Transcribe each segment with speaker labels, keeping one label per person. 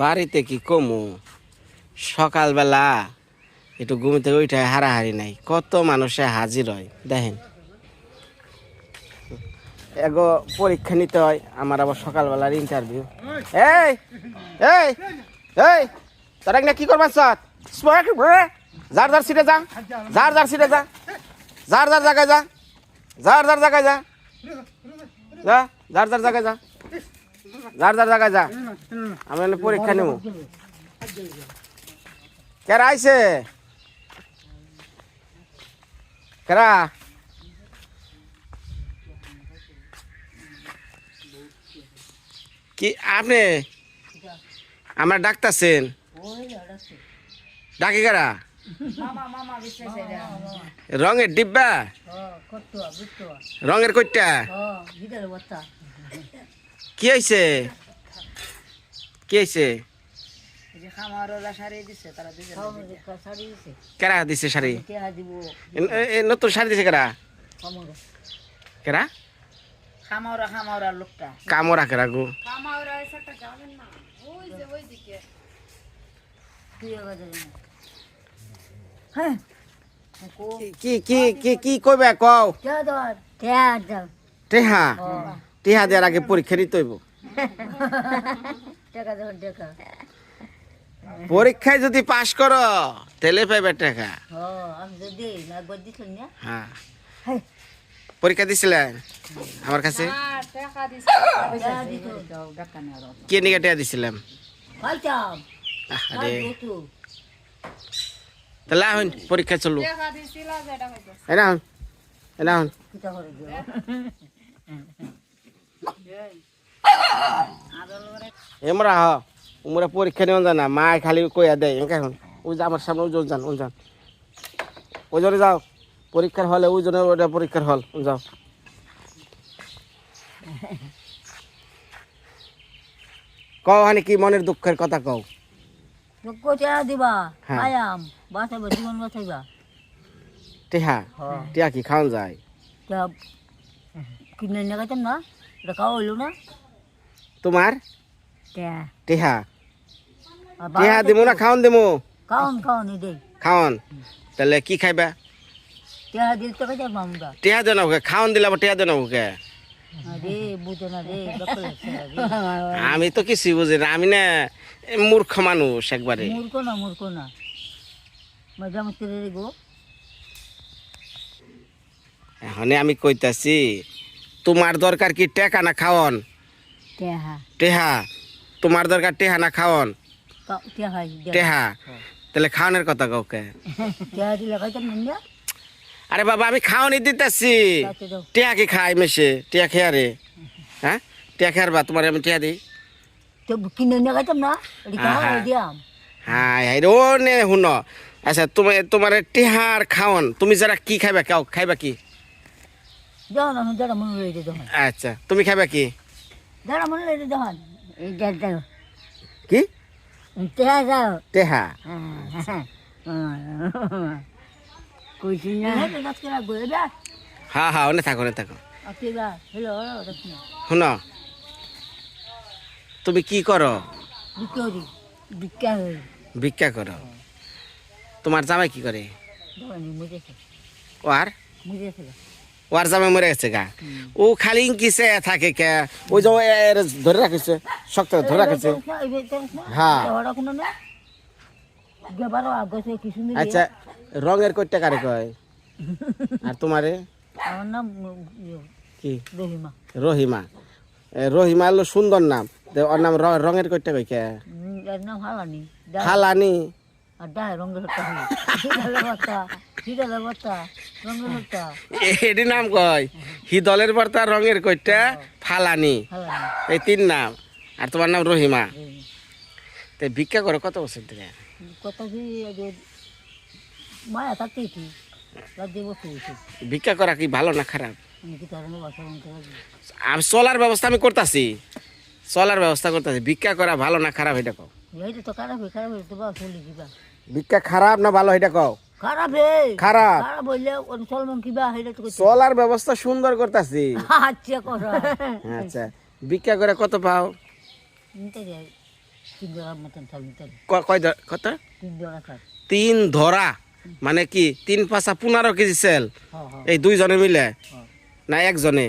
Speaker 1: বাড়িতে কি কমু? সকালবেলা একটু ঘুমিতে ওইটা হারাহারি নাই। কত মানুষে হাজির হয়, দেখেন। এগো, পরীক্ষা নিতে হয়, আমার আবার সকালবেলার ইন্টারভিউ এই এই এই, তোরা না কি করবার সাথ যার যার সিটে যা, যার যার সিটে যা, যার যার জায়গায় যা, যার যার জায়গায় যা যা, যার যার জায়গায় যা। যার যার জায়গায় যা আমি পরীক্ষা নেব। কেরা আইছে? কেরা? কি আপনি? আমার ডাক্তারছেন ডাকে কারা? রঙের ডিব্বা? রঙের কইটা কি হয়েছে কি হয়েছে কেরা দিছে শাড়ি? নতুন শাড়ি দিছে কেরা? কেরা?
Speaker 2: খামাওরা খামাওরা লোকটা।
Speaker 1: কামরা কেরা গো?
Speaker 2: হ্যাঁ।
Speaker 1: কি কি কি কি কইবে কও? টেহা? টেহা দেওয়ার আগে পরীক্ষা দিতে হইব।
Speaker 2: টাকা
Speaker 1: পরীক্ষায় যদি পাশ করো তেলে পাইবে টাকা। হ্যাঁ। পরীক্ষা দিছিলেন আমার কাছে?
Speaker 2: টাকা টাকা
Speaker 1: কে নিকে টেহা দিছিলাম? আরে তাহলে এখন পরীক্ষা চলু এনা হন এনা হন এমরা হ উমরা পরীক্ষা নিয়ে জানা মা খালি কইয়া দেয় এমকে এখন ওই যে আমার সামনে ওজন যান ওজন ওজনে যাও পরীক্ষার হলে ওজনে ওটা পরীক্ষার হল যাও। কও হানি কি মনের দুঃখের কথা কও?
Speaker 2: কোচা দিবা। আয়াম বাঁচাইবা জীবন বাঁচাইবা
Speaker 1: টিহা টিহা কি খাওয়ান যায়?
Speaker 2: কিনে নিয়ে গেতাম না? এটা খাওয়া হইল না
Speaker 1: তোমার টিহা টিহা দিমু না
Speaker 2: খাওন খাওন দেই
Speaker 1: খাওয়ান তাহলে কি খাইবা
Speaker 2: টেহা দিল তো খাইতাম আমরা
Speaker 1: টিহা দেন ওকে টিহা ওকে আমি তো কিছু বুঝি না আমি না মূর্খ মানুষ একবারে
Speaker 2: মূর্খ না মূর্খ না গো
Speaker 1: এখন আমি কইতাছি তোমার দরকার কি টেকা না খাওয়ান?
Speaker 2: টেহা।
Speaker 1: টেহা। তোমার দরকার টেহা না খাওয়ান?
Speaker 2: টেহা
Speaker 1: তাহলে খাওয়ানোর কথা কাউকে আরে বাবা আমি খাওয়ানি দিতেছি। টেহা কি খাই মেশে টেহা খেয়া রে হ্যাঁ? টেহা খেয়ার বা তোমার আমি টেহা দিই। হ্যাঁ হ্যাঁ ও নে শুন আচ্ছা তোমার তোমার টেহার খাওয়ান। তুমি যারা কি খাইবা কাও খাইবা কি?
Speaker 2: যখন আমি যারা মনে রয়েছে তখন।
Speaker 1: আচ্ছা তুমি খাইবা কি?
Speaker 2: যারা মনে তখন।
Speaker 1: কি?
Speaker 2: টেহা যাও
Speaker 1: টেহা?
Speaker 2: কইছি না।
Speaker 1: হ্যাঁ হ্যাঁ থাকো থাকো।
Speaker 2: রত্ন
Speaker 1: শুন তুমি কি করো? ভিক্ষা করো। তোমার জামাই কি করে? ও আর?
Speaker 2: মুজেছে
Speaker 1: ও জামাই মরে গেছে গা। ও খালি কিসে থাকে কে। ওই যে ধরে রাখিছে শক্ত ধরে রাখিছে। হ্যাঁ।
Speaker 2: ওরা
Speaker 1: আচ্ছা রঙের কয়টা কারে কয়? আর তোমারে?
Speaker 2: আমার নাম
Speaker 1: কি?
Speaker 2: রহিমা।
Speaker 1: রহিমা। রহিমা হলো সুন্দর নাম। ওর নাম রঙের কইটা কই কে?
Speaker 2: হালানি।
Speaker 1: হালানি।
Speaker 2: আর ডায় রঙের হত্যা হলো। হিদালের বার্তা হিদালের বার্তা রঙের হত্যা।
Speaker 1: এটি নাম কয়? হিদলের বার্তা রঙের কয়টা ফালানি। এই তিন নাম। আর তোমার নাম রহিমা।
Speaker 2: রহিমা।
Speaker 1: তো ভিক্ষা করো কত বছর থেকে
Speaker 2: কত মায়া কি?
Speaker 1: ভিক্ষা করা কি ভালো না খারাপ? চলার ব্যবস্থা আমি করতেছি। চলার ব্যবস্থা করতেছি। ভিক্ষা করা ভালো না খারাপ এটা কও?
Speaker 2: এইটা তো খারাপ খারাপ তো বা চলে যাবা
Speaker 1: ভিক্ষা খারাপ না ভালো এটা কও?
Speaker 2: খারাপ হে
Speaker 1: খারাপ
Speaker 2: খারাপ হইলে চলমান কিবা হেটা তো
Speaker 1: চলার ব্যবস্থা সুন্দর করতেছি
Speaker 2: আচ্ছা কথা
Speaker 1: আচ্ছা ভিক্ষা করে কত পাও? কত?
Speaker 3: তিন
Speaker 1: ধরা মানে কি তিন পাঁচা পনেরো কেজি সেল এই দুইজনে মিলে? না একজনে?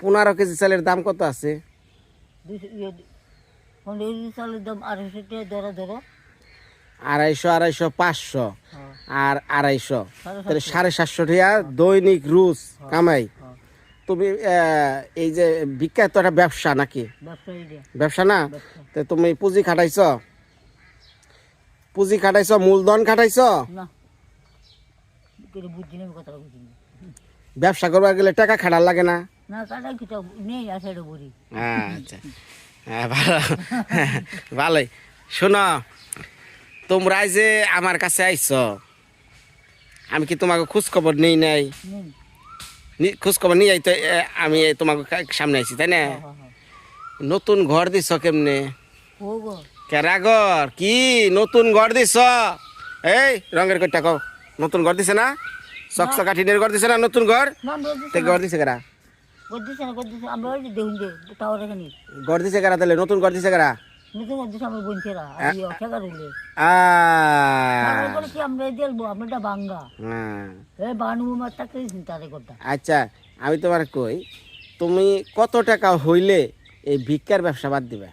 Speaker 1: পনেরো কেজি চালের দাম কত আছে?
Speaker 3: পনেরো চালের দাম আড়াইশো টাকা ধরো ধরো।
Speaker 1: আড়াইশো আড়াইশো পাঁচশো।
Speaker 3: হ্যাঁ।
Speaker 1: আর আড়াইশো।
Speaker 3: সাড়ে
Speaker 1: তাহলে
Speaker 3: সাতশো।
Speaker 1: সাড়ে সাতশো টাকা দৈনিক রুজ কামাই।
Speaker 3: হ্যাঁ।
Speaker 1: তুমি এই যে বিখ্যাত একটা ব্যবসা নাকি? ব্যবসা না? তো তুমি পুঁজি খাটাইছ? পুঁজি খাটাইছ মূলধন খাটাইছ? ব্যবসা করবার গেলে টাকা খাটার লাগে না? আচ্ছা। হ্যাঁ ভালো। ভালোই। শোনো তোমরা যে আমার কাছে আইছ আমি কি তোমাকে খোঁজ খবর নেই নাই?
Speaker 3: নেই।
Speaker 1: নি- খোঁজ খবর নিয়ে তো আমি তোমাকে সামনে আইছি তাই না?
Speaker 3: হ্যাঁ হ্যাঁ হ্যাঁ।
Speaker 1: নতুন ঘর দিছ কেমনে? কেরাগর কি নতুন ঘর দিছ? এই রঙের কইটা কও। নতুন ঘর দিছে না? চকচকা টিনের ঘর দিছে না নতুন ঘর? তে ঘর দিছে কেরা?
Speaker 3: করতেছে না করতেছে আমরা ওই যে দেখুন যে টাওয়ার এখানে।
Speaker 1: ঘর দিছে তাহলে? নতুন ঘর দিছে
Speaker 3: নতুন করতেছে আমার বোনছেরা আর ঠেকা রুলে
Speaker 1: আ
Speaker 3: আমরা দেখব আমরা বাঙ্গা।
Speaker 1: হ্যাঁ।
Speaker 3: এ বানু মার তাকে চিন্তা করতা
Speaker 1: আচ্ছা আমি তোমার কই তুমি কত টাকা হইলে এই ভিক্ষার ব্যবসা বাদ দিবে?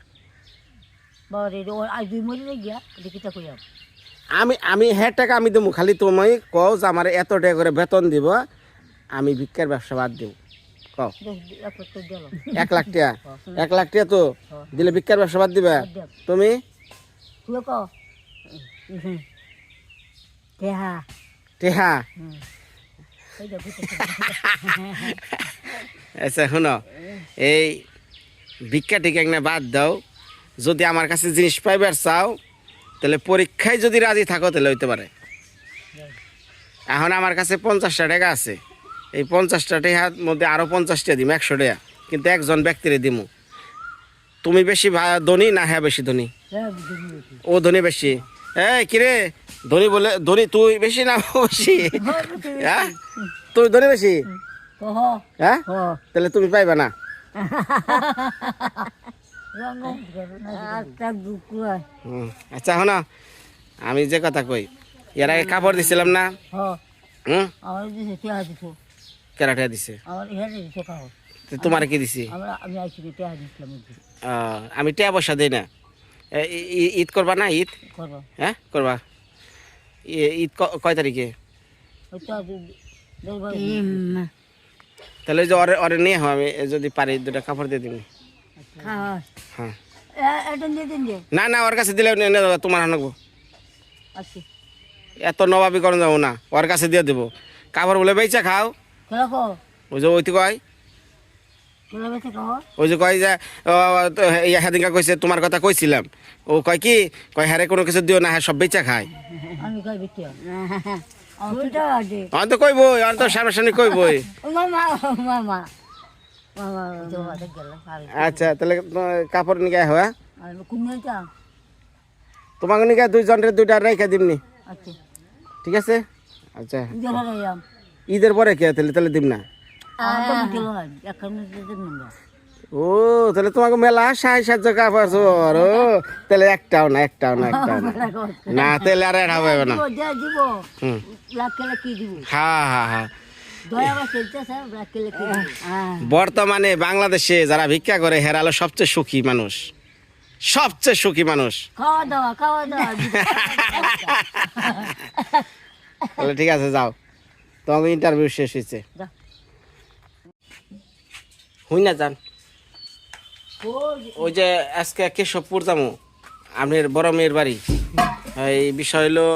Speaker 1: আমি আমি হ্যাঁ টাকা আমি দেবো খালি তুমি কও যে আমার এত টাকা করে বেতন দিব আমি ভিক্ষার ব্যবসা বাদ দেব। কও।
Speaker 3: এক
Speaker 1: লাখ টাকা এক লাখ টাকা তো? দিলে ভিক্ষার ব্যবসা বাদ দিবে? তুমি? টেহা। আচ্ছা শোনো। এই ভিক্ষা টিকা না বাদ দাও। যদি আমার কাছে জিনিস পাইবার চাও তাহলে পরীক্ষায় যদি রাজি থাকো তাহলে হইতে পারে। এখন আমার কাছে পঞ্চাশটা টাকা আছে। এই পঞ্চাশটা টাকার মধ্যে আরও পঞ্চাশটা দিম একশো টাকা কিন্তু একজন ব্যক্তিরে দিমু। তুমি বেশি ভা- ধনী না হ্যাঁ বেশি ধনী? ও ধনী বেশি। এই কিরে? ধনী বলে ধনী তুই বেশি না বেশি? হ্যাঁ তুই ধনী বেশি? হ্যাঁ? তাহলে তুমি পাইবা না। আচ্ছা শোনো আমি যে কথা কই এর আগে কাপড় দিছিলাম না? হুম?
Speaker 3: আমার দিছে? আমার
Speaker 1: তো তোমার কি দিছি?
Speaker 3: আমরা আমি আইছি টেহা দিছিলাম
Speaker 1: আমি টাকা পয়সা দিই না। ঈদ করবা না ঈদ?
Speaker 3: করো
Speaker 1: হ্যাঁ করবা। ঈদ কয় তারিখে? তাহলে যে অরে অরে নিয়ে হো আমি যদি পারি দুটা কাপড় দিয়ে দিবি।
Speaker 3: হ্যাঁ।
Speaker 1: হ্যাঁ না না ওর কাছে দিলে তোমার আনব
Speaker 3: আচ্ছা।
Speaker 1: এত নবাবি করন যাব না ওর কাছে দিয়ে দেবো। কাপড় বলে বেচা খাও। ওই যে কয়? ওই যে কয় যে সেদিনকা কইছে তোমার কথা কইছিলাম। ও কয় কি? কয় হ্যারে কোনো কিছু দিও না হ্যাঁ সব বেচা খায়।
Speaker 3: আমি
Speaker 1: তো কইবই আমি তো কইবই।
Speaker 3: গেল আরে
Speaker 1: আচ্ছা তাহলে কাপড় নিয়ে হওয়া
Speaker 3: আর
Speaker 1: তোমাকে নিয়ে দুইজনের দুইটা রেখে দিমনি।
Speaker 3: আচ্ছা।
Speaker 1: ঠিক আছে? আচ্ছা। ঈদের পরে কে তাহলে তাহলে দিব না? ও তাহলে তোমাকে মেলা সাই সাহায্য কাপড় ও। তাহলে একটাও না একটাও না একটাও না। না তাহলে আর এটা হবে না। হ্যাঁ হ্যাঁ হ্যাঁ। বর্তমানে বাংলাদেশে যারা ভিক্ষা করে হেরালো সবচেয়ে সুখী মানুষ। সবচেয়ে সুখী মানুষ।
Speaker 3: খাওয়া দাওয়া খাওয়া দাওয়া।
Speaker 1: তাহলে ঠিক আছে যাও। তোমাকে ইন্টারভিউ শেষ হয়েছে।
Speaker 3: যা।
Speaker 1: হুই না যান।
Speaker 3: ওই
Speaker 1: ওই যে আজকে কেশবপুর যাব আপনার বড় মেয়ের বাড়ি। এই বিষয় হলো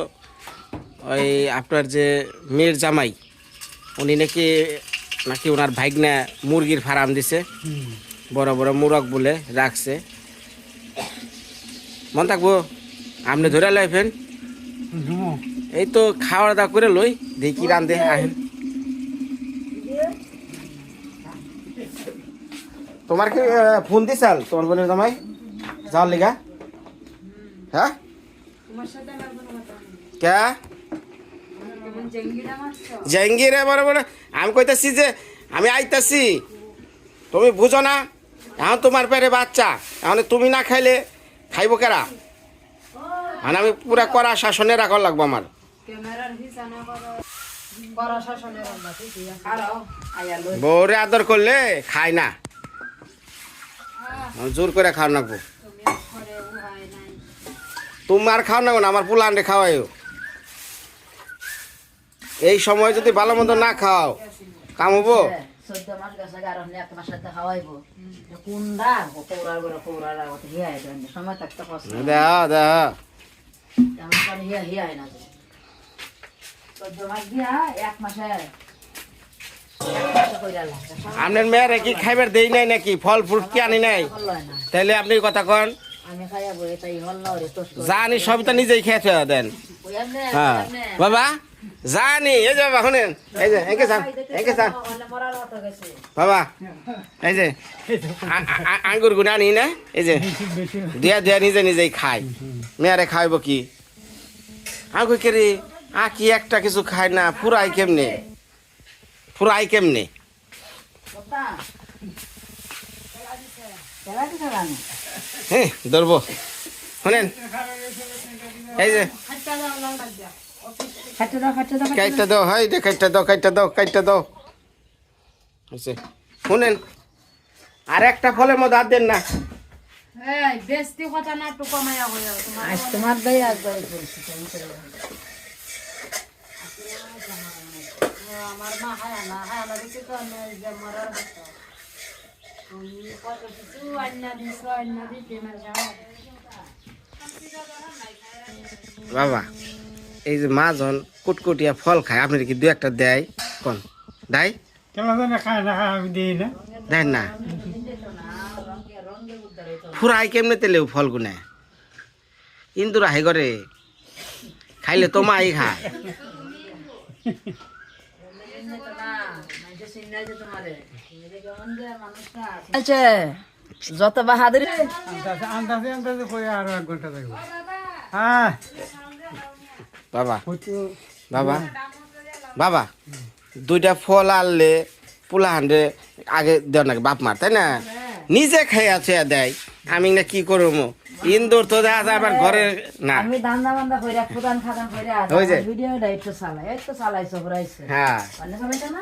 Speaker 1: ওই আপনার যে মেয়ের জামাই উনি নাকি নাকি ওনার ভাইগনা মুরগির ফার্ম দিছে। বড় বড় মুরগ বলে রাখছে। মন থাকব? আপনি ধরে লাইফেন এই তো খাওয়া দাওয়া করে লই, দেখি রান্ধে আহেন। তোমার কি ফোন দিছাল? তোমার বোনের জামাই? যাওয়ার লিগা? হ্যাঁ কে? জেঙ্গিরে বড় বড় আমি কইতাছি যে, আমি আইতাছি। তুমি বুঝো না, এখন তোমার পেটে বাচ্চা, এখন তুমি না খাইলে খাইব কেরা? মানে আমি পুরা করা শাসনে রাখা লাগবো আমার। বউরে আদর করলে খায় না। জোর করে
Speaker 3: খাও না
Speaker 1: তোমার খাওয়া না আমার পুলান্ডে খাওয়াইও। এই সময় যদি ভালো মন্দ না খাও কাম হব
Speaker 3: মাস
Speaker 1: আপনার মেয়েরে কি খাইবার দেই নাই নাকি? ফল ফ্রুট কি আনি নাই?
Speaker 3: হল না।
Speaker 1: তাইলে আপনি কথা কন।
Speaker 3: না
Speaker 1: জানি সবই তো নিজেই খেয়ে দেন। হ্যাঁ। বাবা জানি। এই যে বাবা শুনেন। এই যে এঁকে যান এঁকে যান
Speaker 3: মরার
Speaker 1: বাবা এই যে আঙ্গুর গুনা আনি না? এই যে দিয়া দিয়া নিজে নিজেই খায়। মেয়ারে খাইব কি? আঙ্গুর কেরে? আ কি একটা কিছু খায় না ফুরাই কেমনে? ফুরাই কেমনে? হ্যাঁ ধরবো। শুনেন। এই যে। কাইটটা দাও। হাই দে কাইটটা দাও কাইটটা দাও কাইটটা দাও। হয়েছে শুনেন। আর একটা ফলের মধ্যে হাত দেন না।
Speaker 4: হয়ে তোমার
Speaker 3: আজ তোমার দাই একবারে বলছি কেমন করে বলব?
Speaker 4: আমার মা হায়া না হায়া না দিতে তো যে মরার কথা তুমি কত কিছু আন্না দিছ আন্না দিতে না
Speaker 1: বাবা এই যে মাজন কুটকুটিয়া ফল খায় আপনার কি দু একটা দেয়? কোন? দেয়?
Speaker 5: খায় না খায় আমি দিই
Speaker 1: দেয় না। ফুরাই কেমনে তেলেও ফল গুনে ইন্দুর আহে করে খাইলে তো মাই খায়।
Speaker 3: আচ্ছা যত বাহাদুর
Speaker 5: আন্দাজে আন্দাজে আন্দাজে করে আরও এক ঘণ্টা থাকব। হ্যাঁ
Speaker 1: বাবা। বাবা। বাবা। দুইটা ফল আনলে পোলা হান্ডে আগে দেও নাকি বাপ মার তাই না? নিজে খাই আছে দেয়। আমি না কি করব? ইন্দুর তো দেখা যায় আবার ঘরে না।
Speaker 3: আমি দান্দা বান্দা কইরা খাদান কইরা
Speaker 1: ওই যে।
Speaker 3: ভিডিওটা একটু চালাই একটু চালাইছো ঘুরাইছে।
Speaker 1: হ্যাঁ।
Speaker 3: না?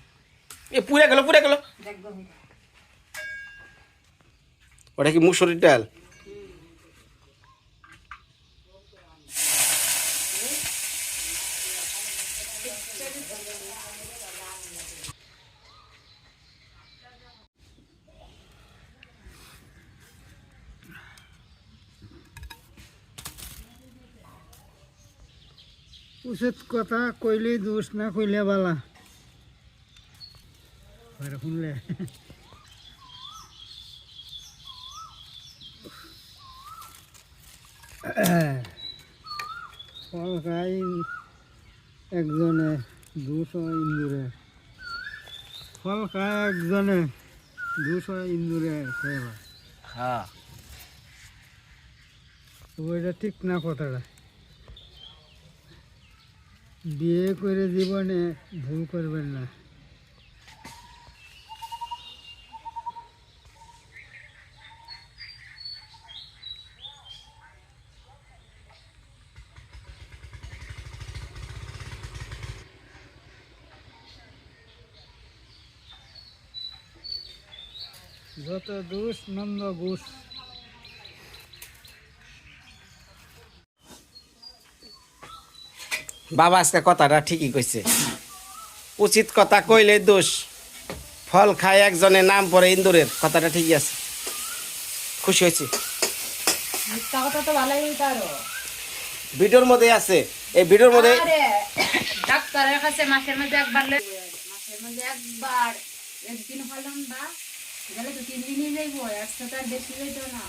Speaker 1: এ পুড়ে গেল পুড়ে গেল। ওটা কি মুসুরির ডাল?
Speaker 5: উচিত কথা কইলে দোষ না কইলে বালা। ঘরে শুনলে ফল খাই একজনে দুশো ইন্দুরে। ফল খায় একজনে দুশো ইন্দুরে খাইবা
Speaker 1: হ্যাঁ।
Speaker 5: ওইটা ঠিক না কথাটা। বিয়ে করে জীবনে ভুল করবেন না যত দোষ নন্দ ঘুষ।
Speaker 1: বাবা আজকে কথাটা ঠিকই কইছে। উচিত কথা কইলে দোষ। ফল খায় একজনের নাম পরে ইন্দুরের। কথাটা ঠিকই আছে। খুশি হয়েছি। ভিডিওর মধ্যে আছে। এই ভিডিওর মধ্যে
Speaker 4: ডাক্তারের কাছে মাসের মধ্যে একবার মাসের মধ্যে একবার। একদিন হলাম বা গেলে তো তিন দিনই যাইবো একশো তার বেশি যাইতো না।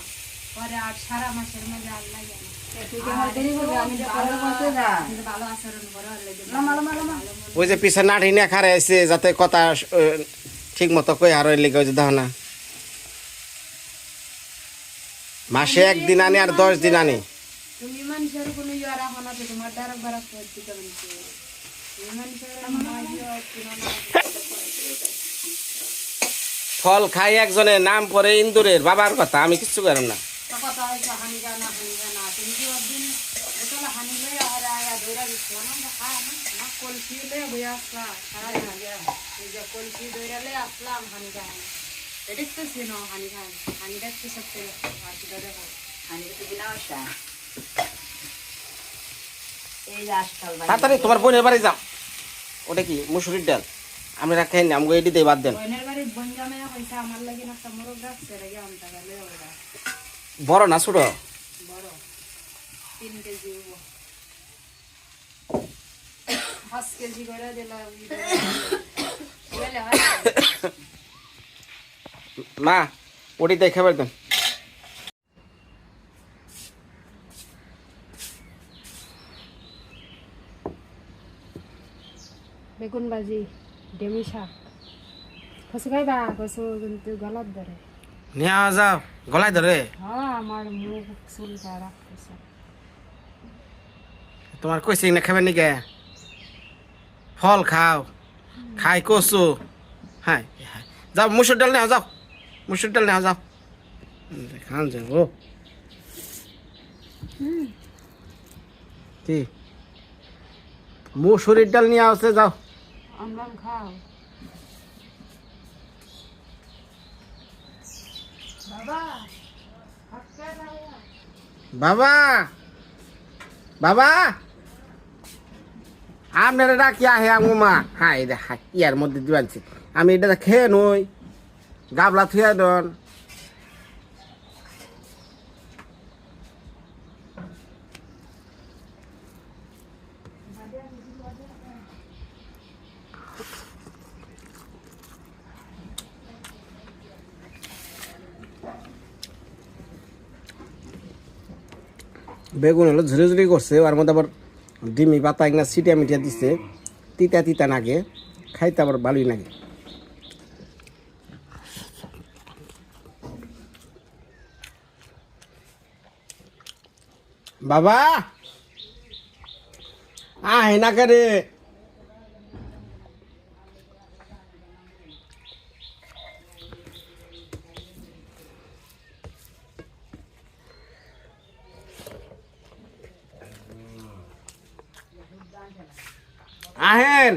Speaker 4: পরে আর সারা মাসের মধ্যে আর লাগে না।
Speaker 3: তুই কেমন দেরি করবি আমি ভালো করতে যা
Speaker 4: লাগে
Speaker 1: ওই পিছে না খারে যাতে কথা ঠিক মতো কই আর ওই যে না। মাসে একদিন আনি আর দশ দিন আনি।
Speaker 4: তুমি মানুষের কোনো ইয়ে রাখো না তোমার দ্বারা বারাক করতে তুমি তুমি মানুষের মাঝে কিনো না
Speaker 1: ফল খাই একজনের নাম পরে ইন্দুরের, বাবার কথা, আমি কিচ্ছু করাম না। তাড়াতাড়ি তোমার বোনের বাড়ি যাও। ওটা কি? মুসুরির ডাল? আমি রাখাই না আমাকে এটি দিয়ে বাদ দেন। বড় না ছোট?
Speaker 4: তিন কেজি পাঁচ কেজি করে দিলাম বলে
Speaker 1: মা ওটি খাবার দেন।
Speaker 4: বেগুন ভাজি ডেমি কচু খাইবা? কচু কিন্তু গলত ধরে
Speaker 1: নিয়ে যাও গলায় ধরে
Speaker 4: হ্যাঁ আমার মুখ চুল রাখতেছে
Speaker 1: তোমার কইছে না খাবেন নাকি? ফল খাও। খাই কচু। হ্যাঁ। যাও মুসুর ডাল নেওয়া যাও। মুসুর ডাল নেওয়া যাও। খান যাব কি? মুসুরির ডাল নিয়ে আসছে যাও।
Speaker 4: আমরা খাও।
Speaker 1: বাবা বাবা। আপনারা ডাকি আহে আমা হ্যাঁ এটা হ্যাঁ ইয়ার মধ্যে দিবানছি। আমি এটা খেয়ে নই, গাবলা থুয়া দন। বেগুন হলো ঝুড়ি ঝুড়ি করছে, ওর মধ্যে আবার ডিমি, পাতা না সিটিয়া মিটিয়া দিচ্ছে তিতা তিতা নাগে, খাইতে আবার ভালোই লাগে বাবা! আহ না করে আহেন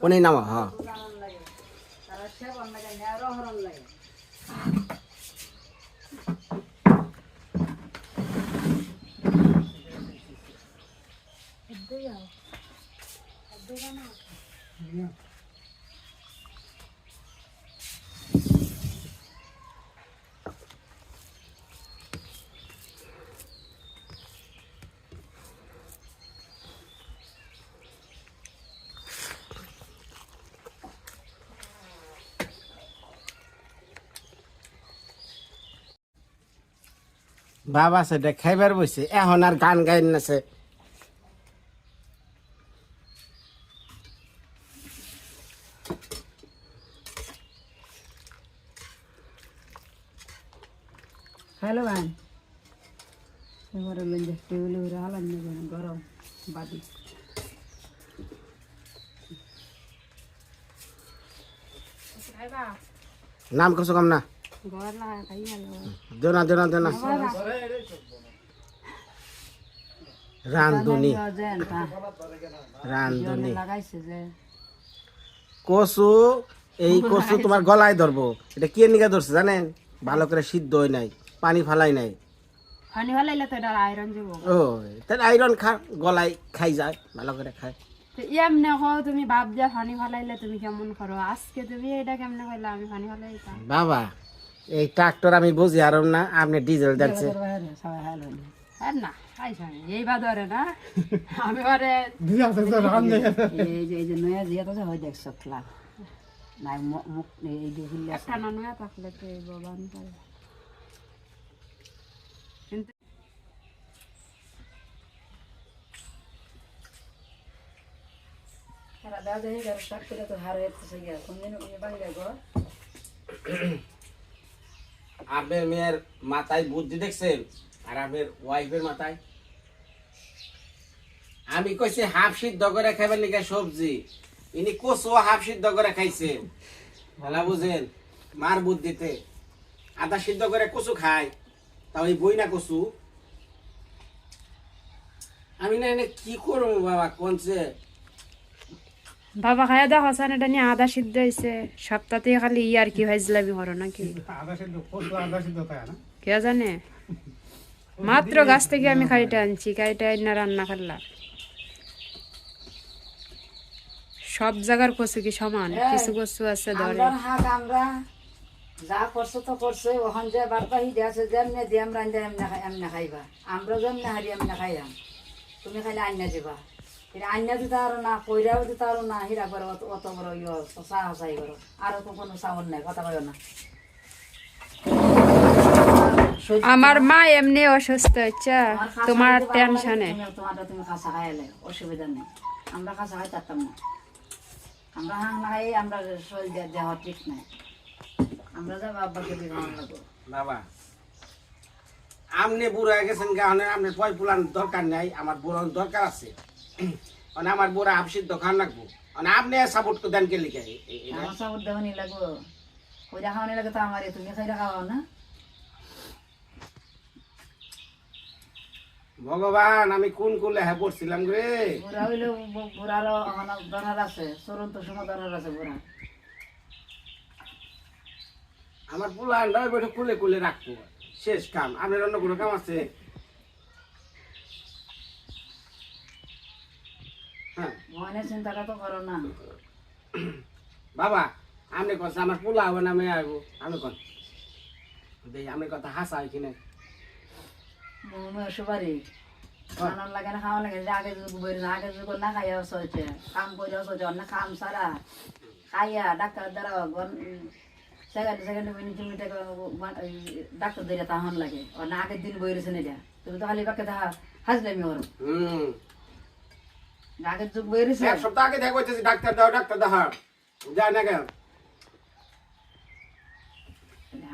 Speaker 1: কোনে নামা হ্যাঁ বাবা সেটা খাইবার বসে এখন আর গান গাইন নাছে।
Speaker 4: হ্যালো ভাই। এবারে লঞ্জে টেবিলে উড়ে হালান নেবেন গরম বাদি।
Speaker 1: নাম করছ কম না। দেনা দেনা দেনা রান্ধুনি। রান্ধুনি।
Speaker 4: লাগাইছে যে।
Speaker 1: কচু এই কচু তোমার গলায় ধরবো। এটা কে নিকা ধরছে জানেন? ভালো করে সিদ্ধ হয় নাই পানি ফালাই নাই।
Speaker 4: পানি ভালাইলে তো এটা আয়রন যাব
Speaker 1: ও তাহলে আইরন খা গলায় খাই যায় ভালো করে খায়।
Speaker 4: এমনে তুমি ভাব যে পানি ফালাইলে তুমি কেমন করো? আজকে তুমি এটা কেমনে কইলা আমি ফালাইতাম।
Speaker 1: বাবা এই ট্রাক্টর আমি বুঝি আর না আপনি ডিজেল দিচ্ছে
Speaker 4: আর না। খাইছ এই না? আমি ওরে
Speaker 5: দুই হাতে তো রান দেখে
Speaker 3: এই যে নয়া জিয়া তো হয় দেখছ ক্লাব নাই মুখ মুখ এই যে
Speaker 4: একটা নয়া থাকলে তো এই বাবান পারে।
Speaker 3: দাদা দেখে গেল স্টার্ট তো হার হচ্ছে গিয়া। কোনদিন বাংলা গো?
Speaker 1: আপনার মেয়ের মাথায় বুদ্ধি দেখছেন? আর আপনার ওয়াইফের মাথায়। আমি কইছি হাফ সিদ্ধ করে খাইবার লিখে সবজি। ইনি কচু হাফ সিদ্ধ করে খাইছে ভালো বুঝেন মার বুদ্ধিতে। আদা সিদ্ধ করে কচু খায় তা ওই বই না কচু। আমি না এনে কি করব বাবা কোনছে
Speaker 4: বাবা খাইয়া দেখো সান এটা নিয়ে আদা সিদ্ধ হয়েছে সপ্তাহে খালি ইয়ার কি হয়েছিলামি হরো নাকি?
Speaker 5: আধা সিদ্ধ আধা সিদ্ধ না?
Speaker 4: কে জানে? মাত্র গাছ থেকে আমি খাইটা আনছি খাইটা না রান্না করলাম। সব জায়গার কচু কি সমান? কিছু কচু আছে ধরে।
Speaker 3: আমরা যা করছ তো করছ ওখান যে বারবাহি আছে যেমনে দিয়ে আমরা আনতে এমনি এমনি খাইবা। আমরা যেমনি হারি এমনি খাইলাম। তুমি খালি আন্না দিবা। এটা আন্না দিতে আরও না কইরাও দিতে আরও না হিরা করে অত বড় ইয়ে চাহ চাই করো আরও তো কোনো চাউল নাই কথা কইও না।
Speaker 4: আমার মা এমনি অসুস্থ হচ্ছে তোমার টেনশনে
Speaker 3: তোমারটা তুমি খাসা খাইলে অসুবিধা নেই। আমরা খাসা খাই চারতাম না। আমরা হাং না খাই আমরা শরীর দেহ দেহ ঠিক নাই। আমরা যা বাবাকে দিয়ে ভালো লাগবো।
Speaker 1: বাবা আমনে বুড়ো হয়ে গেছেন গাহনে আপনি পয় পুলান দরকার নাই আমার বুড়ো দরকার আছে। মানে আমার বুড়া হাফসির দোকান লাগবো। মানে আপনি সাপোর্ট দেন কে লিখে?
Speaker 3: আমার সব দেওয়ানি লাগবো। কইরা খাওয়ানি লাগে তো আমারই তুমি খাইরা খাওয়াও না।
Speaker 1: ভগবান আমি কোন কুলে হ্যাঁ পড়ছিলাম রে?
Speaker 3: বু- আমার দরকার আছে চরন্ত সময় দরকার আছে বুড়া।
Speaker 1: আমার পুলানটা বসে কুলে কুলে রাখব। শেষ কাম আপনার অন্য কোনো কাম আছে? হ্যাঁ।
Speaker 3: চিন্তাটা তো করো না।
Speaker 1: বাবা আপনি কথা আমার পোলা হবে না মেয়ে আইব আমি দেখি আমি কথা হাসা হয় কিনা?
Speaker 3: লাগে না খাওয়া লাগে আগে না আগে যদি না খাইয়া কাম অন্য কাম সারা খাইয়া ডাক্তার দ্বারা সেকেন্ড সেকেন্ড মিনিট মিনিটে ডাক্তার দিয়ে তাহন লাগে। অন্য আগের দিন এটা তুমি তো খালি বাকে দেখা হাসলে আমি ওর। আগের যুগ বইরেছে
Speaker 1: এক সপ্তাহ আগে দেখা ডাক্তার দাও ডাক্তার দেখা যায় না কেন?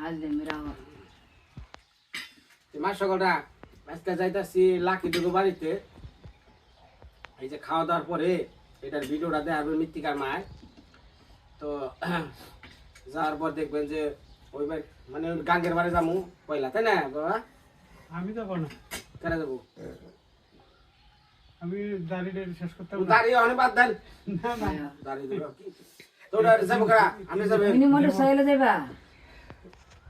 Speaker 3: হাসলে মেরা ওর।
Speaker 1: মা সকালটা। আজকে যাইতাছি লাকি দুটো বাড়িতে। এই যে খাওয়া দাওয়ার পরে এটার ভিডিওটা দেয় আমি মৃত্তিকার মায়। তো যাওয়ার পর দেখবেন যে ওই মানে ওই গাঙ্গের বাড়ি যাব পয়লা তাই না বাবা?
Speaker 5: আমি যাব না।
Speaker 1: কেন যাব?
Speaker 5: আমি দাড়িটা শেষ করতে
Speaker 1: দাঁড়িয়ে অনেক বাদ দেন।
Speaker 5: না না।
Speaker 1: দাঁড়িয়ে দিল তো ওটা যাব কারা? যাবেন
Speaker 3: তুমি মোটর সাইকেলে যাবা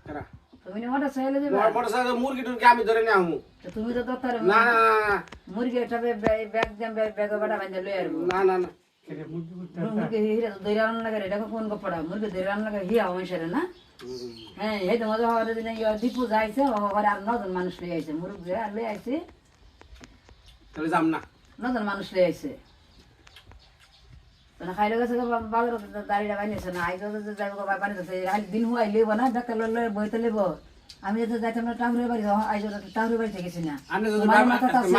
Speaker 1: কারা?
Speaker 3: তুমি মোটর সাইকেলে যাবা?
Speaker 1: মোটর মুরগি টুরগি আমি ধরে নিয়ে আমু
Speaker 3: তুমি তো দত্তর
Speaker 1: না না না,
Speaker 3: মুরগি একটা ব্যাগ দেন ব্যাগ বাটা বান্ধে লই আসব।
Speaker 1: না না না।
Speaker 5: মুরগি
Speaker 3: হিরা তো দইরা রান্না লাগে এটা কোন কপড়া মুরগি দইরা রান্না লাগে হিয়া মানুষের না। হ্যাঁ এই তো মজা হওয়ার দিনে ইয়া দীপু যাইছে ওখানে আর নজন মানুষ লই আইছে। মুরগি আর লই আইছে।
Speaker 1: তাহলে যাম না।
Speaker 3: নজন মানুষ লই আইছে। না খাইলে গেছে বাজার দাঁড়িয়ে বানিয়েছে না আইতো যাইব বানিয়েছে খালি দিন হুয়াই লইব না ডাক্তার লই বইতে লইব আমি যদি যাইতাম না টাহুরের বাড়ি আইজ টাহুরের বাড়িতে গেছি না তোমার মাথা আছে।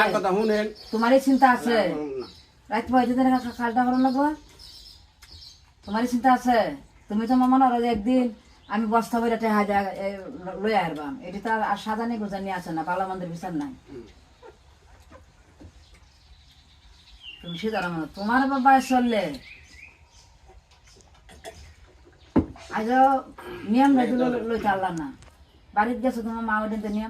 Speaker 3: তোমারই চিন্তা আছে
Speaker 1: না।
Speaker 3: রাত পয়সা দিনে খালটা ভালো লাগবো তোমারই চিন্তা আছে তুমি তো মনে করো যে একদিন আমি বস্তা বইটা টেহা যা লই আসবাম এটি তো আর সাজানি গুজানি আছে না বালা মন্দির বিচার নাই তুমি সে জানো না তোমার বাবায় চললে? আজ নিয়ম লইতে লইতে আল্লাহ না। বাড়িতে গেছো তোমার মা ওদিন তো নিয়ম